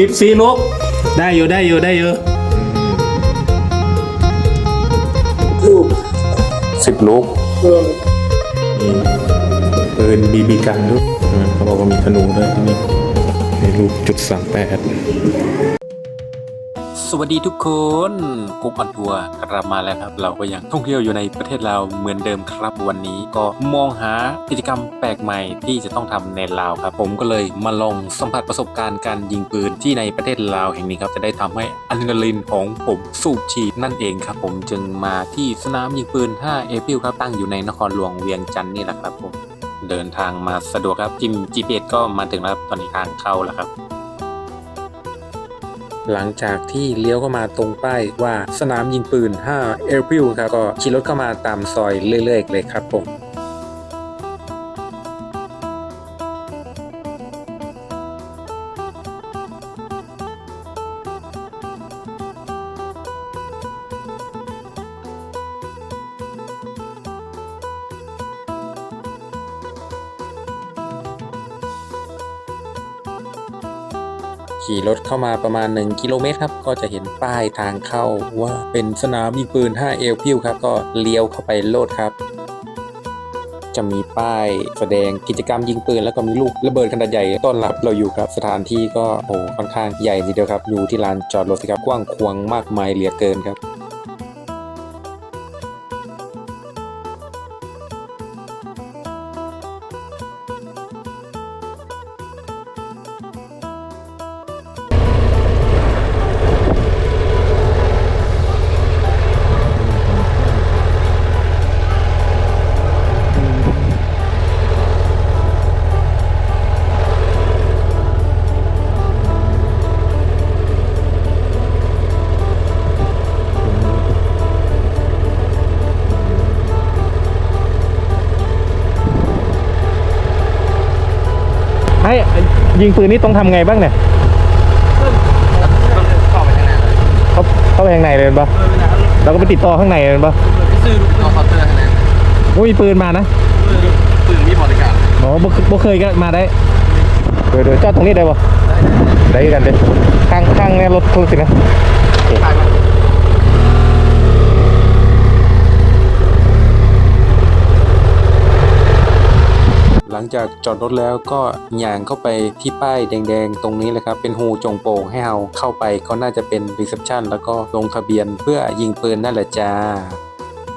สิบสี่ลูก ได้อยู่ได้อยู่ได้อยู่ลูกสิบลูกเรียนมีปืนบีบีกันด้วยอืมเขาบอกว่ามีธนูด้วยที่นี่ในลูกจุดสามแปด สวัสดีทุกคนกุ๊ปอันทัวร์กลับมาแล้วครับ เราก็ยังท่องเที่ยวอยู่ในประเทศลาวเหมือนเดิมครับวันนี้ก็มองหากิจกรรมแปลกใหม่ที่จะต้องทำในลาวครับ ผมก็เลยมาลองสัมผัสประสบการณ์การยิงปืนที่ในประเทศลาวแห่งนี้ครับจะได้ทำให้อะดรีนาลินของผมสูบฉีดนั่นเองครับ ผมจึงมาที่สนามยิงปืน 5 เอพิลครับตั้งอยู่ในนครหลวงเวียงจันทร์นี่แหละครับผมเดินทางมาสะดวกครับจิม GPS ก็มาถึงแล้วตอนนี้ทางเข้าแล้วครับ หลังจากที่เลี้ยวเข้ามาตรงป้ายว่าสนามยิงปืน 5 เอพิลครับก็ขี่รถเข้ามาตามซอยเรื่อยๆเลยครับผม รถเข้ามาประมาณ 1 กิโลเมตรครับ ก็จะเห็นป้ายทางเข้าว่าเป็นสนามยิงปืน 5 เอลพิวครับ ก็เลี้ยวเข้าไปโลดครับจะมีป้ายแสดงกิจกรรมยิงปืน แล้วก็มีลูกระเบิดขนาดใหญ่ต้อนรับเราอยู่ครับ สถานที่ก็โอ้ค่อนข้างใหญ่ทีเดียวครับ อยู่ที่ลานจอดรถสิครับกว้างขวางมากมายเหลือเกินครับ นี่ต้องทำไงบ้างเนี่ยเขาไปข้างในเลยเขาเข้าไปข้างในเลยปะเราก็ไปติดต่อข้างในเลยปะซื้อเอเคาน์เตอร์ข้างในว่ามีปืนมานะปืนมีบริการอ๋อบ่เคยก็มาได้เดี๋ยวเดี๋ยวจอดตรงนี้ได้ปะได้กันเด้ข้างข้างเนี่ยรถทุกสินะ ถ่ายมา ห ลังจากจอดรถแล้วก็หย่างเข้าไปที่ป้ายแดงๆ ตรงนี้เลยครับ เป็นฮูจงโป่งให้เราเข้าไปก็น่าจะเป็นรีเซพชันแล้วก็ลงทะเบียนเพื่อยิงปืนนั่นแหละจ้า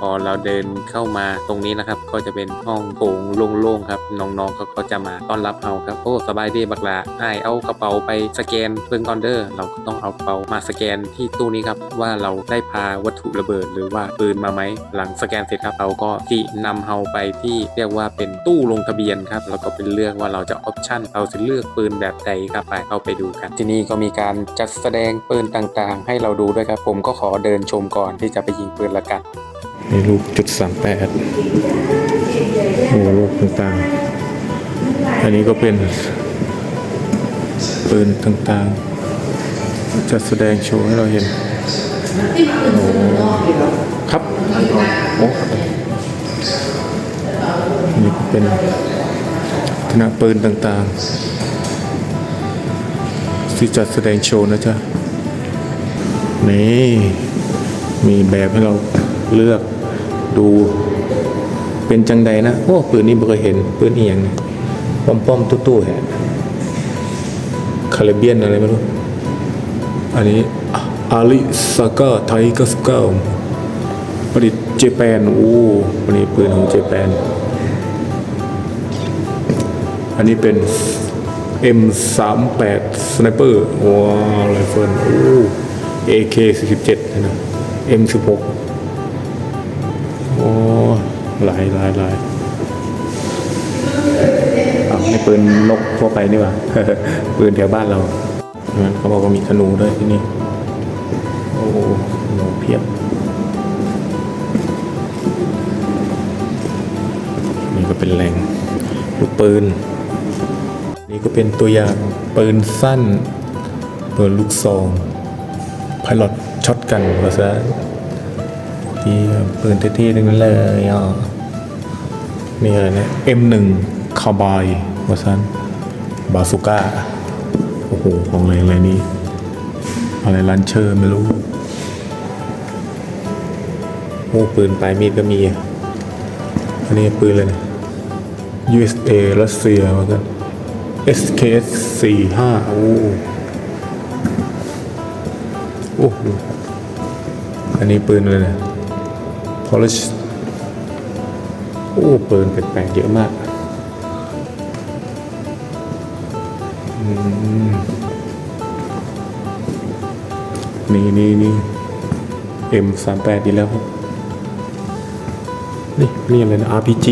อเราเดินเข้ามาตรงนี้นะครับ ก็จะเป็นห้องโถงโล่งๆครับน้องๆเขาก็จะมาต้อนรับเราครับโอ้สบายดีบักลาไอายเอากระเป๋าไปสแกนเพื่อนก่อนเดอร์ เราก็ต้องเอากระเป๋ามาสแกนที่ตู้นี้ครับว่าเราได้พาวัตถุระเบิดหรือว่าปืนมาไหมหลังสแกนเสร็จครับเราก็ที่นำเราไปที่เรียกว่าเป็นตู้ลงทะเบียนครับแล้วก็เป็นเรื่องว่าเราจะออปชั่นเราจะเลือกปืนแบบใดครับไปเข้าไปดูกัน ที่นี่ก็มีการจัดแสดงปืนต่างๆ ให้เราดูด้วยครับผมก็ขอเดินชมก่อนที่จะไปยิงปืนละกัน ในลูกจุดสามแปดโอ้ลูกต่างๆ อันนี้ก็เป็นปืนต่างๆ จะแสดงโชว์ให้เราเห็น โอ้ครับโอ้นี่ก็เป็นคณะปืนต่างๆ ที่จัดแสดงโชว์นะจ๊ะนี่มีแบบให้เราเลือก ดูเป็นจังใดนะโอ้ปืนนี้บ่เคยเห็นปืนเอียงเนี่ยป้อมป้อมๆตู้ๆแฮะคาริเบียนอะไรไม่รู้ อันนี้อาริซาก้าไทเกอร์สเก้าผลิตเจแปนโอ้อันนี้ปืนของเจแปน อันนี้เป็น M38 Sniper ว้าวไรเฟิลโอ้ AK 47 นะ M16 โอ้ห ลายหลายหลายเอาในปืนนกทั่วไปนี่ว่าปืนแถวบ้านเราเขาบอกว่ามีธนูด้วยที่นี่ โอ้ธนูเพียบนี่ก็เป็นแหล่งลูกปืน นี่ก็เป็นตัวอย่างปืนสั้นปืนลูกซองพายลอตช็อตกันภาษาที่ปืนเท่ๆทั้งนั้นเลยอะ นี่อะไรเนี่ย M1 คาบายภาษาบาสุก้า โอ้โห ของแรงเลยนี่ อะไรลันเชอร์ไม่รู้โอ้ปืนปลายมีดก็มีอะอันนี้ปืนเลยนะ USA รัสเซียว่ากัน SKS 45โอ้โอ้โหอันนี้ปืนเลยนะ Polish โอ้ปืนแปลกๆเยอะมากอืมนี่นี่นี่ M38 ดีแล้วครับนี่นี่อะไรนะ RPG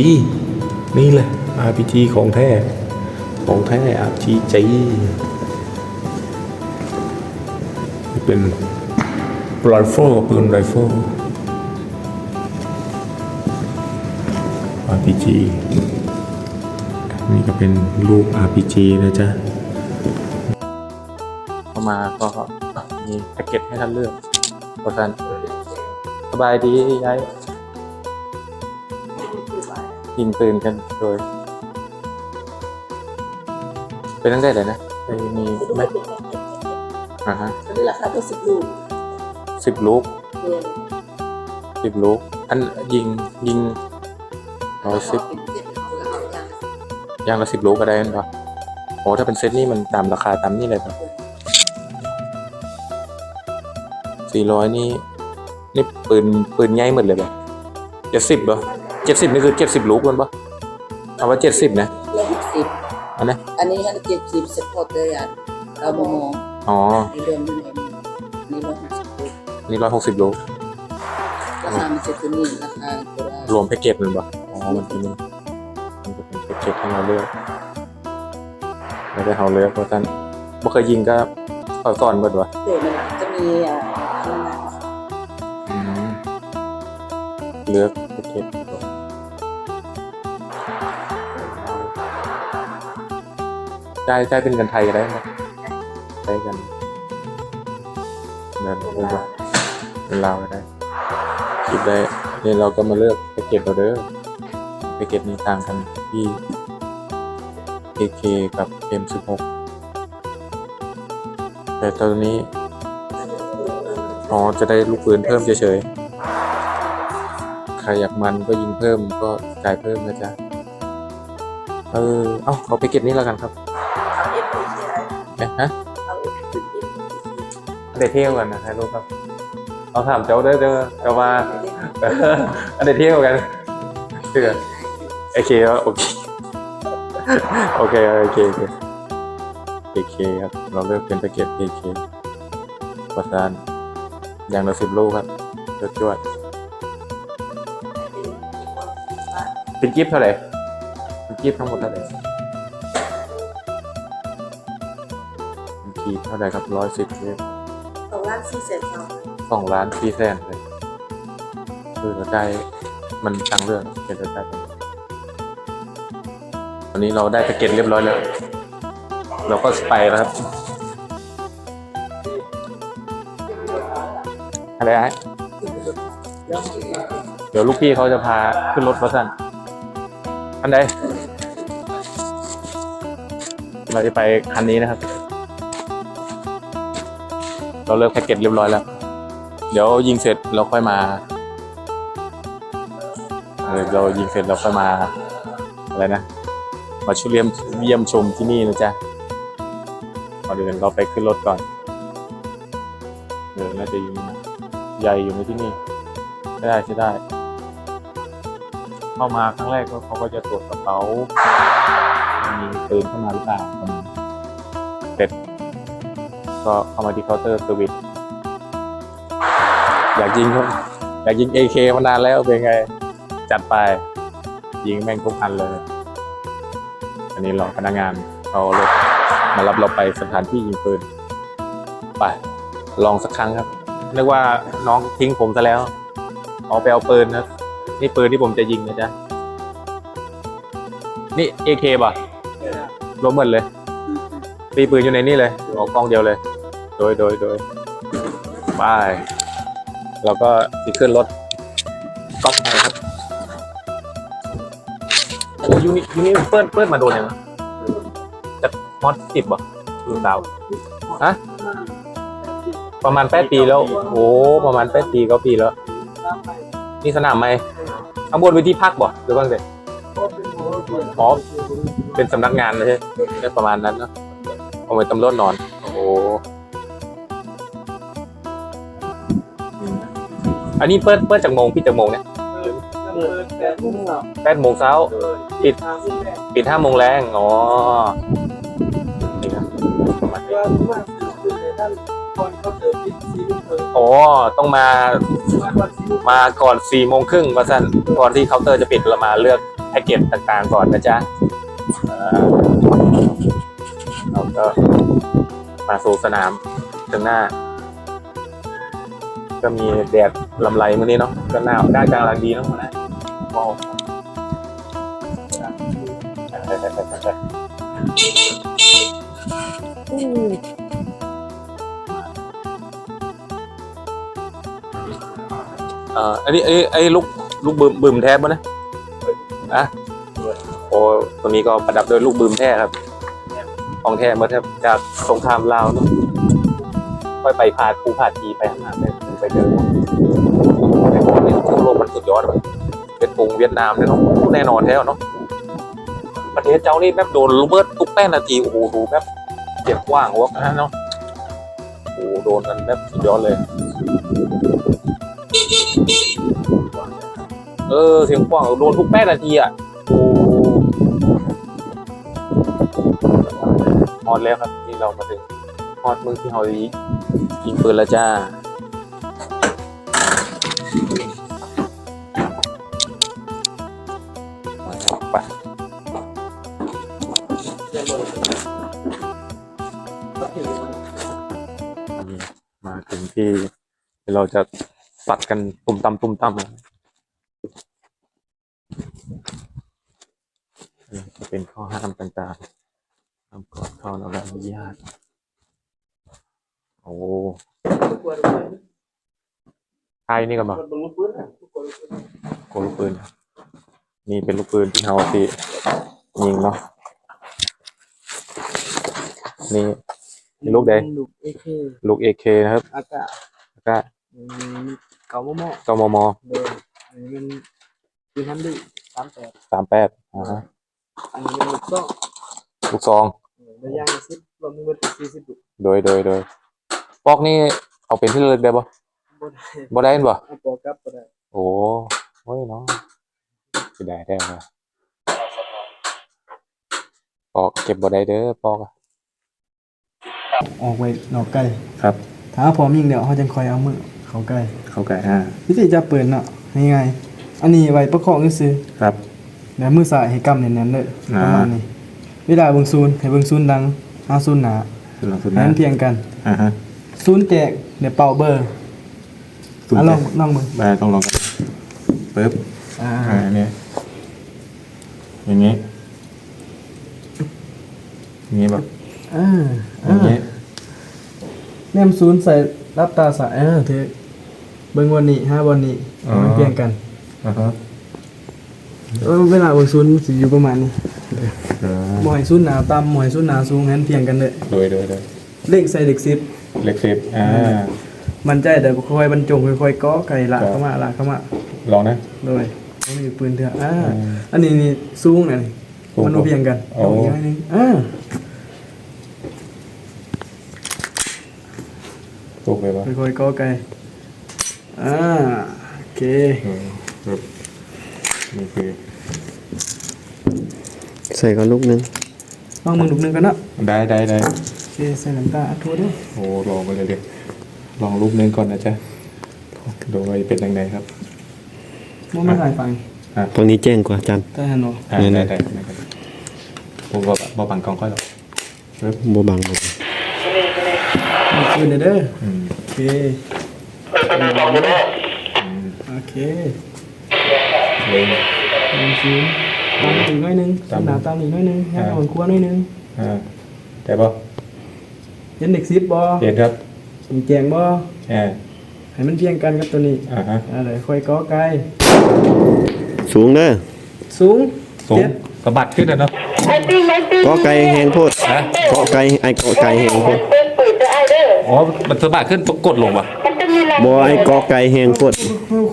นี่แหละ RPG ของแท้ ของแท้ RPG นี่เป็นไรเฟิลปืนไรเฟิล RPG นี่ก็เป็นลูก RPG นะจ๊ะเข้ามาก็มีแพ็กเกจให้ท่านเลือกเพราะฉะนั้นสบายดียายยิงปืนกันโดย เป็นตั้งแต่ไหนนะไอ้มีไหมอ่าฮะอันนี้ราคาตัวสิบลูกสิบลูกเรียนสิบลูกอันยิงยิง ร้อยสิบเป็นเจ็ดเอาแล้วเอาอย่างอย่างละสิบลูกก็ได้นั่นปะโอ้ถ้าเป็นเซตนี่มันตามราคาตามนี่เลยปะสี่ร้อยนี่ นี่ปืนปืนใหญ่หมดเลยปะเจ็ดสิบปะเจ็ดสิบนี่คือเจ็ดสิบลูกกันปะเอาว่าเจ็ดสิบนะร้อยหกสิบอันนี้อันนี้ให้เจ็ดสิบสปอร์ตเลยอะเราโมโมอ๋อในเดือนนี้เองนี่ร้อยห้าสิบลูกนี่ร้อยหกสิบลูกราคามันจะขึ้นนี่ราคาตัวละรวมแพ็กเกจมันปะอ๋อ มันจะมีมันจะเป็นแพ็กเกจให้เราเลือกไม่ได้เราเลือกเพราะฉะนั้นบ่เคยยิงก็ขอสอนเบิดวะเดี๋ยวมันจะมีอ่าอะไรนะอืมเลือกแพ็กเกจก่อนจ่ายจ่เป็นเงินไทยก็ได้ไหมใช้กันเงินดูว่าเป็นลาวก็ได้คิดได้นี่เราก็มาเลือกแพ็กเกจเราเด้อ แพ็กเกจนี้ต่างกันที่ AK กับ M16 แต่ตอนนี้ อ๋อ จะได้ลูกปืนเพิ่มเฉยๆ ใครอยากมันก็ยิงเพิ่มก็จ่ายเพิ่มนะจ๊ะ เออ เอ้าเอาไปเก็บนี้แล้วกันครับเอาเอฟไปเชียร์เอ๊ะฮะเอาเอฟไปเอฟอันเดเที่ยวกันนะถ่ายรูปครับเอาถามเจ้าเด้อเด้อเจ้ามาเอออันเดเที่ยวกันเชื่อ โอเคครับโอเคโอเคโอเคโอเคโอเคครับเราเลือกเป็นแพ็กเกจ AK ประสานอย่างละสิบลูกครับจวดจวดเป็นกิฟต์เท่าไหร่เป็นกิฟต์ทั้งหมดเท่าไหร่เป็นกิฟต์เท่าไหร่ครับร้อยสิบเลยสองล้านสี่แสนสองสองล้านสี่แสนเลยคือเราได้มันทางเรื่องเป็นเราได้ วันนี้เราได้แพ็กเกจเรียบร้อยแล้ว เราก็ไปแล้วครับ อะไรไอ้เดี๋ยวลูกพี่เขาจะพาขึ้นรถมาสั่น อันใดเราจะไปคันนี้นะครับ เราเลิกแพ็กเกจเรียบร้อยแล้ว เดี๋ยวยิงเสร็จเราค่อยมาเออเรายิงเสร็จเราค่อยมา อะไรนะ มาช่วยเยี่ยมเยี่ยมชมที่นี่นะจ๊ะก่อนอื่นเราไปขึ้นรถก่อนเดี๋ยวน่าจะใหญ่อยู่ในที่นี่ใช่ได้ใช่ได้ เข้ามาครั้งแรกก็เขาก็จะตรวจกระเป๋ามีปืนเข้ามาหรือเปล่าเสร็จก็เข้ามาที่เคาน์เตอร์เซอร์วิสอยากยิงครับอยากยิง AK มานานแล้วเป็นไง จัดไป ยิงแม่งทุกอันเลย อนนี้รอพนักงานเอารถมารับเราไปสถานที่ยิงปืน ไป ลองสักครั้งครับนึกว่าน้องทิ้งผมซะแล้วเอาไปเอาปืนนะนี่ปืนที่ผมจะยิงนะจ๊ะนี่ AK ป่ะรวมหมดเลยตีปืนอยู่ในนี่เลยออกกล้องเดียวเลย โดยโดยโดยไปเราก็ขึ้นรถ นี่ยูนี่เปิดเปิดมาโดนยังไงจะฮอตสิบบ่ดูดาวฮะประมาณแปดปีแล้ว โอ้ประมาณแปดปีเก็ปีแล้วนี่สนามไหมข้างบนเวิธีพักบ่หรือว่าไงอ๋อเป็นสำนักงานเลยใช่ไหมประมาณนั้นเนอะเอาไว้ตำรวจนอน โอ้โหอันนี้เปิดเปิดจากโมงปิดจากโมงเนี่ย แปดโมงเช้า ปิด ปิดห้าโมงแรงอ๋อนี่ครับประมาณนี้อ๋อต้องมา มาก่อน4ี่โมงครึ่งว่าสั้นก่อนที่เคาน์เตอร์จะปิดเรามาเลือกแพ็กเกจต่างๆก่อนนะจ๊ะอ่าเราก็มาสู่สนามข้างหน้า ก็มีแดดลำไรมื่อนี้เนาะก็หนาวได้กลางลังดีเนาะนะ มองเอ่ออันนี้ไอ้ไอ้ลูกลูกบืมบืมแท้ปะนะอะโอ้ตัวนี้ก็ประดับด้วยลูกบืมแท้ครับ ของแท้มื่อครับจากสงครามลาวเนาะค่อยไปพาดภูพาดทีไปหาไปไปเจอไอ้พวกนี้ทั่วโลกมันสุดยอดเลย งเวียดนามเนี่ยเนาะแน่นอนแท้เนาะประเทศเจ้านี่แบบโดนระเบิดทุกแป้นนาทีโอ้โหดูแบบเจ็บกว้างวะนะเนาะโอ้โหโดนกันแบบสุดยอดเลย เออเสียงกว้างโดนทุกแป้นนาทีอะโอ้ฮอตแล้วครับที่เรามาถึงฮอตมือที่เขายิงปืนแล้วจ้าีเราจะปัดกันตุ่มตำตุ่มตำแล้วนี่จะเป็นข้อห้ามต่างๆห้ามกอดเข้าแล้วก็อนุญาตโอ้ไทยนี่กันบ่โกลูกปืนนี่เป็นลูกปืนที่เฮาที่ยิงเนาะนี่ ลูกใดลูกเอเคลูกเอเคนะครับอากาศแล้วก็เก่ามอมอตมมเดินอันนี้มันคือทันดีสามแปดสามแปดอ่าฮะอันนี้เป็นลูกก็ลูกซองระยะสิบรวมทั้งหมดสี่สิบลูกโดยโดยโดยปอกนี่เอาเป็นที่ระลึกได้ปะบ่ได้บ่ได้เห็นปะเอาปอกลับก็ได้โอ้โอ้ยเนาะสิได้ได้ปะปอกเก็บบ่ได้เด้อปอกอะ ออกไว้นอกไก่ครับถ้าพร้อมยิงเดี๋ยวเขาจะคอยเอามือเขาไก่เข้าไก่อ่าวิธีจะเปิดเนาะง่ายๆอันนี้ไว้ประคองซื้อครับๆแล้วมือซ้ายให้กำแน่นๆเลยอ่าประมาณนี้เวลาเบิ่งซูนให้เบิ่งซูนดังหาซูนหนาสุดหลังสุดหให้น้ามันเพียงกันอ่าฮะซูนแจกเดี๋ยวเป่าเบอร์สุดอะลใจองลองมึงได้ต้องลองกันปึ๊บอ่าอ่าอันนี้อย่างนี้อย่างนี้แบบอ่าออ่าย่างนี้ แนมซูนใส่รับตาสายเออเทเบิ่งวันนี้ห้าวันนี้ให้มันเพียงกันอ่าฮะเออเวลาเบิ่งซูนมันสิอยู่ประมาณนี้เออบ่ให้ซูนหนาต่ำบ่ให้ซูนหนาสูงให้มันเพียงกันเลยโดยโดยโดยเลขใส่เลขสิบเล็กสิบอ่ามันใจเดี๋ยวค่อยๆบรรจงค่อยๆก้อไก่ละเข้ามาละเข้ามาลองนะโดยต้องมีปืนเถอะอ่าอืมอันนี้นี่สูงหน่อยสูงมันโอเพียงกันโอ้ตรงนี้หน่อยนึงอ่า ถูกเลยปะค่อยๆก้อไก่อ่าโอเคเออครับนี่คือใส่ก็ลูกนึงลองมึงลูกหนึงกันเนาะได้ได้ได้โอเคใส่น้ำตาลอัดทั่วด้วยโอ้ลองไปเลยเด็กลองรูปหนึงก่อนนะจ๊ะดูว่าเป็นยังไงครับมันไม่หลายฟังตรงนี้แจ้งกว่าจันแต่ฮันโนอ่าเนี่ยได้นะได้ได้ได้ผมก็บ่บังกล้องค่อยหรอกปึ๊บโบบังบ่มี ปืนเด้ออืมโอเคอืมโอเคเลยลองซูมตามอีกหน่อยหนึงตามหนาตามอีกหน่อยหนึงให้อ่าอ่อนกว่าหน่อยหนึงอ่าได้ปะเห็นเด็กซิปบ่เห็นครับมีแจงบ่อ่าให้มันเพียงกันกับตัวนี้อ่าฮะ อะไรค่อยก้อไก่สูงเด้อสูงสูงเจ็ดกระบัดขึ้นแล้วเนาะ ก็ไกลแหงโพดฮะ ก็ไกลไอ้ก็ไกลแหงโพดเปิ้นปืนจะไอเด้ออ๋อ มันสะบัดขึ้นต้องกดลงป่ะบอไอ้เกาะไก่แหงกด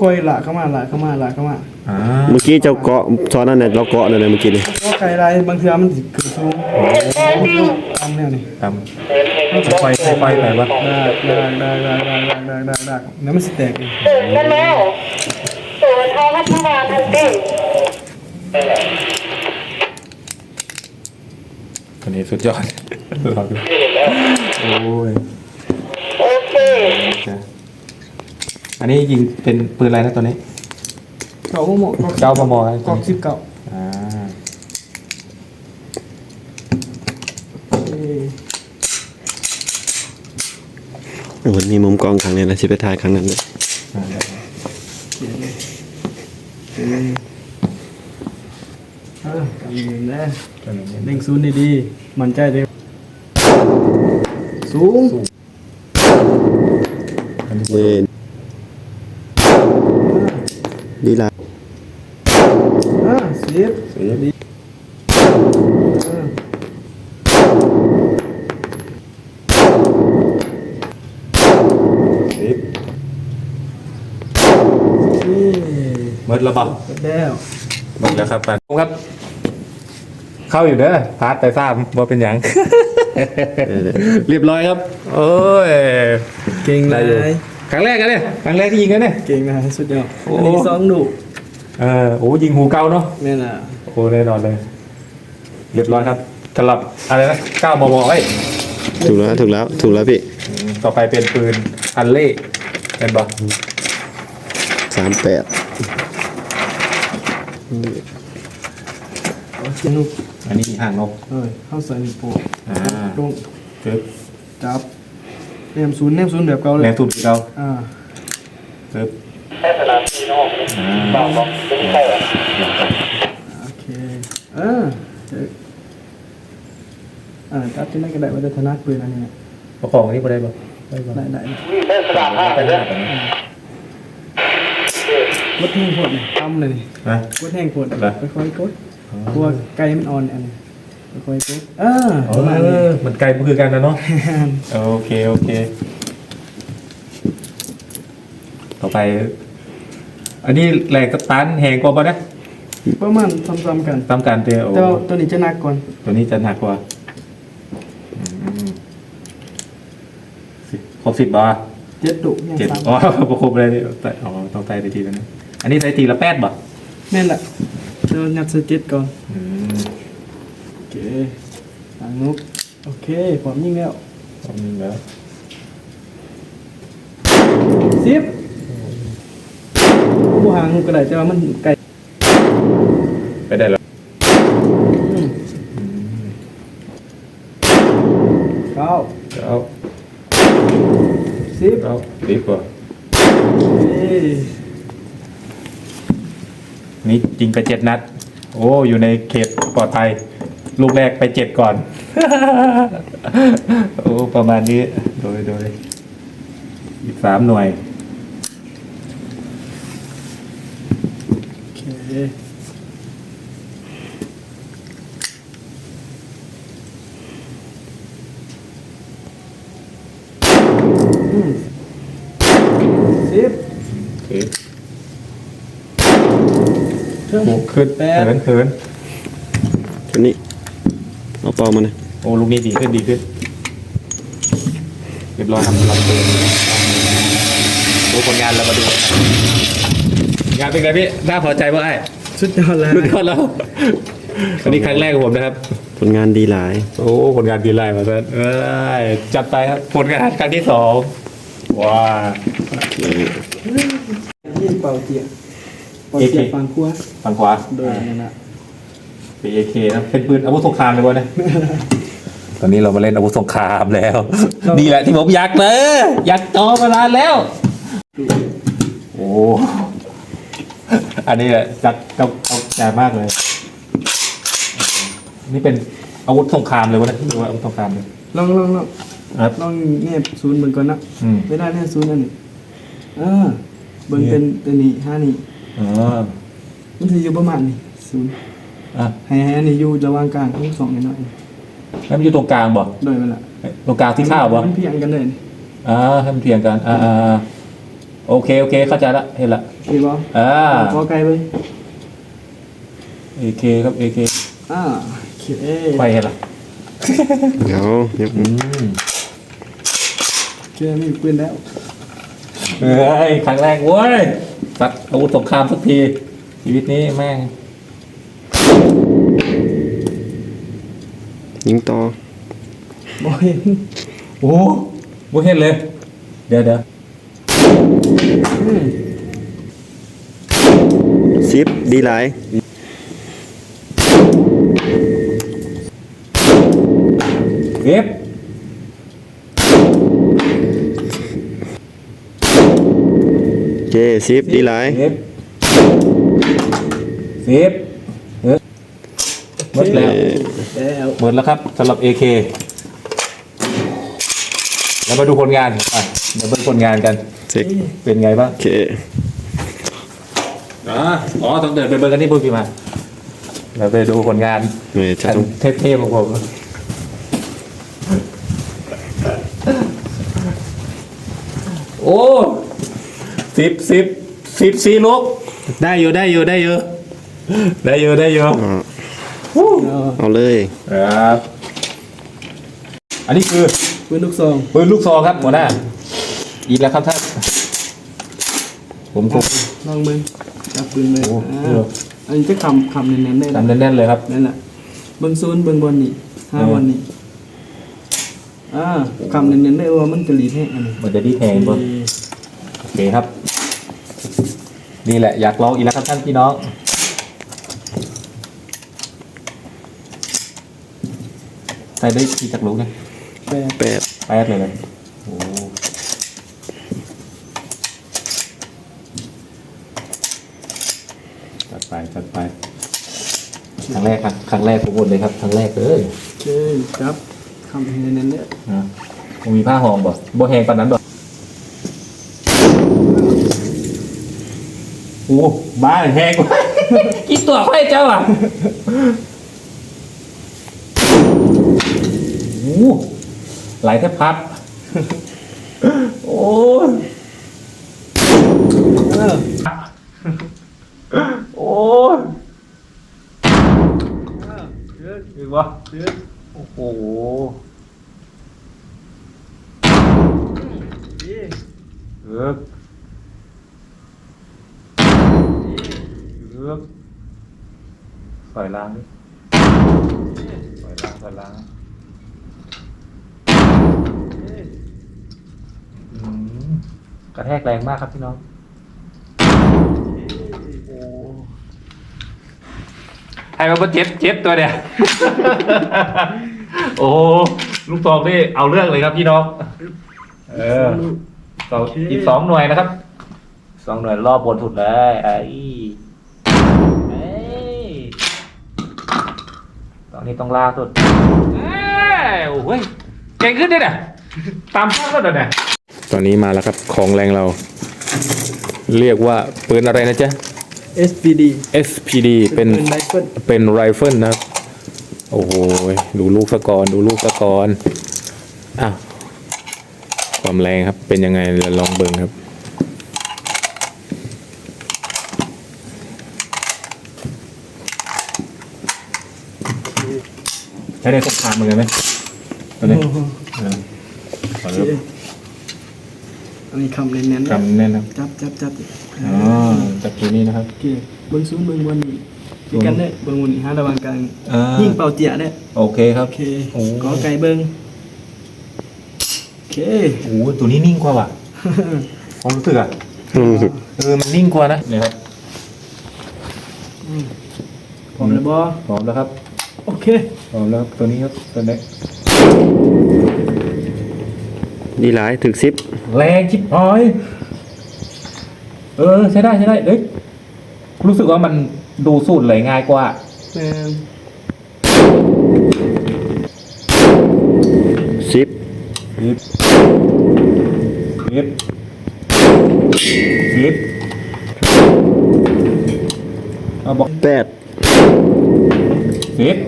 ค่อยๆละเข้ามาละเข้ามาละเข้ามาอ่าเมื่อกี้เจ้าเกาะตอนนั้นเนี่ยเราเกาะนั่นแหละเมื่อกี้นี่ก็ไกลไรบางเทื่อมันสิขึ้นสูงตามแนวนี่ตามไฟไฟไฟไปวะดากดากดากดากดากดากดากดากดากแล้วมันสิแตกเองตื่นกันแล้วตื่นทอพัฒนาทันทีตัวนี้สุดยอดรอดูโอ้ย โอเค จ้ะ อันนี้ยิงเป็นปืนอะไรนะตัวนี้ เก่าบ่เหมาะก็เก้ามมอะไรกอกสิบเก่าอ่าเอ้ยโอ้โหมีมุมกล้องครั้งนี้นะสิไปถ่ายครั้งนั้นเลยอ่าเออกำยิงนะตัวนี้เล่งศูนย์ดีๆมั่นใจเด้สูง เย็น ดีละอ่าสิบสีดีเออสีนี่เมิดระบับเสร็จแล้วหมดแล้วครับปันครับ เข้าอยู่เด้อพาร์ทแต่ทราบว่าเป็นหยังเรียบร้อยครับ โอ้ย เก่งเลได้อยู่ ย ครั้งแรกกันเนี่ยครั้งแรกที่ยิงกันเนี่ย เก่งนะสุดยอดโอ้ อันนี้สองดุเออโอ้ยิงหูเกาเนาะแม่น่ะโอ้แน่นอนเลย เรียบร้อยครับสำหรับอะไรนะเก้ามมไว้ยถูกแล้วถูกแล้วถูกแล้วพี่อืมต่อไปเป็นปืนอันเล่เป็นบอสามแปดเอาเสียงลูกอันนี้ห่างนกเอ้ยเข้าใส่นิ้วโป้งอ่าลงปึ๊บจับ แนมศูนย์แนมศูนย์แบบเก่าเลแนยวทุบเราอ่าปึ๊บแค่สนามที่นอกอ่าบางบอกไม่ใช่หรอโอเคเออเจ๊อ่าจับที่นั่นก็ได้ว่าจะถนัดปืนอันนี้ประคองอันนี้พอได้ปะได้ปะได้ได้นี่แค่สนามห้าได้เลยได้นะกดแห้งโพดนี่ตั้มเลยนี่นะกดแห้งโพดเหรอค่อยๆกดกลัวไก่มันอ่อนอันนี้ ค่อยๆกดอ่าเอประมาณนี้อมันไกลมันคือกันนะเนาะ โอเค โอเค ต่อไป อันนี้แหลกสตันแหงกว่าปะนะประมาณซ้ำๆกันตามการเตะโอ้แต่ว่าตัวนี้จะหนักก่อนตัวนี้จะหนักกว่าอืมสิบครบสิบบาทเจ็ดดุยังเจ็ดสามอ๋อประครบเลยแต่อ๋อต้องใส่ไปทีแล้วนะอันนี้ใส่ทีละแปดบ่แม่นแหละเดี๋ยวยัดใส่เจ็ดก่อน อืมโอ เคทางนุกโอเคพร้อมยิงแล้วเอาหนึ่งแล้วสิบผู้หางนุกก็ได้แต่ว่ามันไก่ไปได้แล้วเก้าเอาสิบเอาดีกว่าเอ้ยนี่ยิงไปเจ็ดนัด โอ้ อยู่ในเขตปลอดภัย ลูกแรกไปเจ็ดก่อน โอ้ประมาณนี้ โดยโดยอีกสามหน่วยโอเคอืมสิบโอเคเครื่องโอ้ขึ้นแปดเขินเขินตัวนี้ เอาเป้ามานะโอ้ลูกนี้ดีขึ้นดีขึ้นเรียบร้อยครับรับเตือนดูผลงานเรามาดูงานเป็นไงพี่น่าพอใจป่ะไอ้สุดยอดแล้วสุดยอดแล้วอันนี้ครั้งแรกของผมนะครับ ผลงานดีหลาย โอ้ผลงานดีไลน์มาซะเอ้ยจัดไปครับผลงานครั้งที่สองว้ายิงเป่าเจียเป่าเจีย AK ฝั่งขวาฝั่งขวาโดยนั่นนะเป็ น AK นะเป็นปืนอาวุธสงครามเลยวะเนี่ยตอนนี้เรามาเล่นอาวุธสงครามแล้วนี่แหละที่ผมอยากเลยอยากจอมานานแล้ว โอ้ อันนี้แหละจัดเจ้าเจ้าใจมากเลย นี่เป็นอาวุธสงครามเลยวะเนี่ยหรือว่าอาวุธสงครามเลยลองลองลองครับลองเงียบศูนย์เบิ่งก่อนนะอืมไม่ได้เนี่ยศูนย์อันนี้อ่าเบิ่งเป็นตัวนี้ห้านี่อ๋อมันจะอยู่ประมาณนี้ศูนย์ อะให้ให้อันนี้อยู่ระหว่างกลางทั้งสองนิดหน่อยแล้วมันอยู่ตรงกลางบ่โดยมันละตรงกลางที่ข้าวบ่มันเพียงกันเลยออ่าให้มันเถียงกันอ่าอ่าอ่าโอเคโอเคเข้าใจละเห็นละเห็นบ่อ่าขอไกลไปเอเคครับเอเคอ่าโอเคไปเห็นละเดี๋ยวเดี๋ยวอืมโอเคมีปืนแล้วเฮ้ยครั้งแรกเว้ยสักอาวุธสงครามสักทีชีวิตนี้แม่ง ยิงต่อบ่เห็นโอ้โหเห็นเลย เดี๋ยวเดี๋ยวอืมซิปดีหลายเก็บเจซิปดีหลายเก็บเซฟเออหมดแล้ว แล้วหมดแล้วครับสำหรับ AK แล้วมาดูผลงานอะเดี๋ยวเบิ่งผลงานกันเซ็กเป็นไงบ้างโอเคอ๋ออ๋อต้องเดินไปเบิ่งกันที่พูดพี่มาเราไปดูผลงานเมย์จะอันต้องเทพๆของผมโอ้สิบสิบสิบสี่ลูกได้อยู่ได้อยู่ได้อยู่ได้อยู่ได้อยู่ อ่า เอาเลยครับ อันนี้คือปืนลูกซองปืนลูกซองครับหัวหน้า อีกแล้วครับท่านผมคงลองมือจับปืนเลยโอ้อ่าเอออันนี้จะคำคำเน้นๆได้นะจำแน่นๆเลยครับนั่นแหละเบิ้งโซนเบิ้งบนนี่ห้าเออวันนี่อ่าคำเน้นๆได้ว่ามันกระลีแห้งอันนี้มันจะดีแทงบนโอเคครับ นี่แหละอยากลองอีกแล้วครับท่านพี่น้อง ใส่ได้กี่จักรลูกเนี่ยแปดแปดแปดเลยเลยโอ้จัดไปจัดไปครั้งแรกครับครั้งแรกผมหมดเลยครับครั้งแรกเลยโอเคครับคำเน้นๆเนี่ยนะผมมีผ้าห่มบ่บ่แหงปานนั้นบ่โอ้บ้าแหงกว่ากินตัวค่อยเจ้าอะโอ้ ไหลแทบพัด โอ้ยเออโอ้ยคือวะโอ้โหเออเออใส่ล้างดิใส่ล้างใส่ล้างอืม กระแทกแรงมากครับพี่น้องให้มาเป็นเจ็บเจ็บตัวเนี่ย โอ้โหลูกซองนี่เอาเรื่องเลยครับพี่น้อง เออสองอีกสองหน่วยนะครับ สองหน่วยรอบบนสุดเลยไอ้เอ้ยตอนนี้ต้องลากสุดเอ้ยโอ้ยเก่งขึ้นด้วยเนี่ยตามภาพแล้วเนี่ย ตอนนี้มาแล้วครับของแรงเรา เรียกว่าปืนอะไรนะจ๊ะ SPD SPD เป็นปืนไรเฟิลเป็นไรเฟิลนะครับ โอ้โหดูลูกสะกอนดูลูกสะกอนอะความแรงครับเป็นยังไงเดี๋ยวลองเบิ่งครับใช้ได้สงครามเหมือนกันไหมตัวนี้เออขอโอเริ่เคมอั นนี้คำเน้นๆเนี่ยจำแน่นครับจับจับจับอ๋อจากตัวนี้นะครับโอเคเบิ้งซูนเบิ้งบนนี่คือกันได้เบิ้งบนนี่ห้าระหว่างกลางอ่ายิ่งเป่าเจียได้โอเคครับโอเคโอ้กอไก่เบิ้งโอเคโอ้โหตัวนี้นิ่งกว่าว่ะความรู้สึกอะอืมเออมันนิ่งกว่านะเนี่ยครับพร้อมแล้วบอพร้อมแล้วครับ โอเคพร้อมแล้วครับตัวนี้ครับตัวนี้ดีหลายถึกซิป แรงชิบหายเออ ใช้ได้ใช้ได้เอ้ยรู้สึกว่ามันดูสูตรไหลง่ายกว่าแมนซิปลิฟลิฟลิฟเอาบอกแปดลิฟ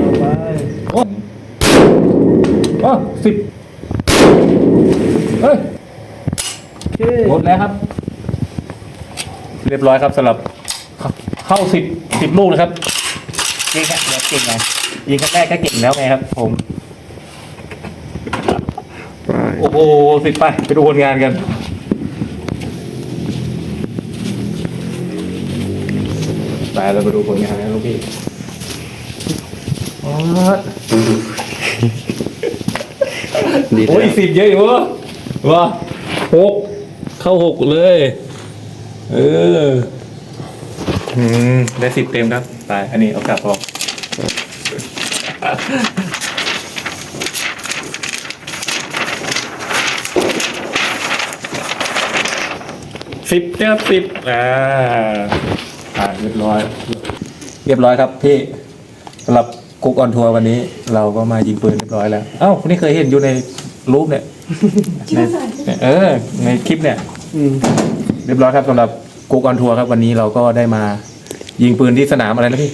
ต่อไปโอ้โอ้สิบ เฮ้ยโอเคหมดแล้วครับ เรียบร้อยครับสำหรับเข้าเข้าสิบสิบลูกนะครับเก่งอะเดี๋ยวเก่งไงยิงครั้งแรกก็เก่งแล้วไงครับ ผมไปโอ้โหสิบไปไปดูผลงานกันไปเราไปดูผลงานกันลูกพี่อ๋อดีโอ้ยแล้วสิบเยอะอยู่วะ วะหกเข้าหกเลย เอออืมได้สิบเต็มครับไปอันนี้เอากลับออกสิบเต็มสิบอ่าอ่าเรียบร้อย เรียบร้อยครับพี่สำหรับกุ๊กออนทัวร์วันนี้ เราก็มายิงปืนเรียบร้อยแล้ว เอ้าคนนี้เคยเห็นอยู่ในรูปเนี่ย ในเออ ในคลิปเนี่ยอืมเรียบร้อยครับสำหรับกุ๊กออนทัวร์ครับ วันนี้เราก็ได้มา ยิงปืนที่สนามอะไรนะพี่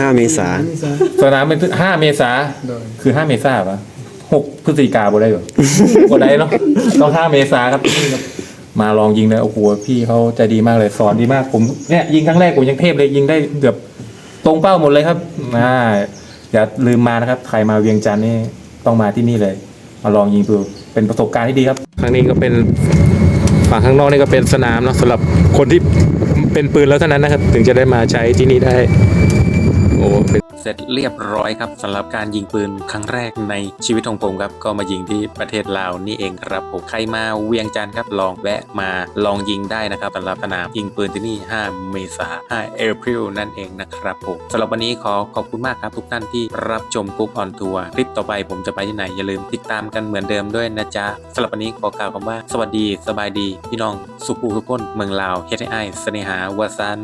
ห้าเมษาเมษาสนามเป็นห้าเมษาโดยคือห้าเมษาปะหกพฤศจิกาบ่ได้เหรอบ่ได้เนาะต้องห้าเมษาครับนี่ครับ มาลองยิงเลยโอ้โหพี่เขาใจดีมากเลยสอนดีมากผมเนี่ยยิงครั้งแรกผมยังเทพเลยยิงได้เกือบตรงเป้าหมดเลยครับอ่าอย่าลืมมานะครับ ใครมาเวียงจันทร์นี่ต้องมาที่นี่เลย มาลองยิงดู เป็นประสบการณ์ที่ดีครับ ครั้งนี้ก็เป็นฝั่งข้างนอกนี่ก็เป็นสนามเนาะสำหรับคนที่เป็นปืนแล้วเท่านั้นนะครับ ถึงจะได้มาใช้ที่นี่ได้ โอ้เป็น เสร็จเรียบร้อยครับสำหรับการยิงปืนครั้งแรกในชีวิตของผมครับ ก็มายิงที่ประเทศลาวนี่เองครับผมใครมาเวียงจันทร์ครับลองแวะมาลองยิงได้นะครับสำหรับสนามยิงปืนที่นี่ 5 เมษายน5เอพริลนั่นเองนะครับผมสำหรับวันนี้ขอขอบคุณมากครับทุกท่านที่รับชมกุ๊กออนทัวร์คลิปต่อไปผมจะไปที่ไหนอย่าลืมติดตามกันเหมือนเดิมด้วยนะจ๊ะสำหรับวันนี้ขอกล่าวคำว่า สวัสดีสบายดี พี่น้องสุภูทุกคนเมืองลาวเฮดไอเสเนหาวาซัน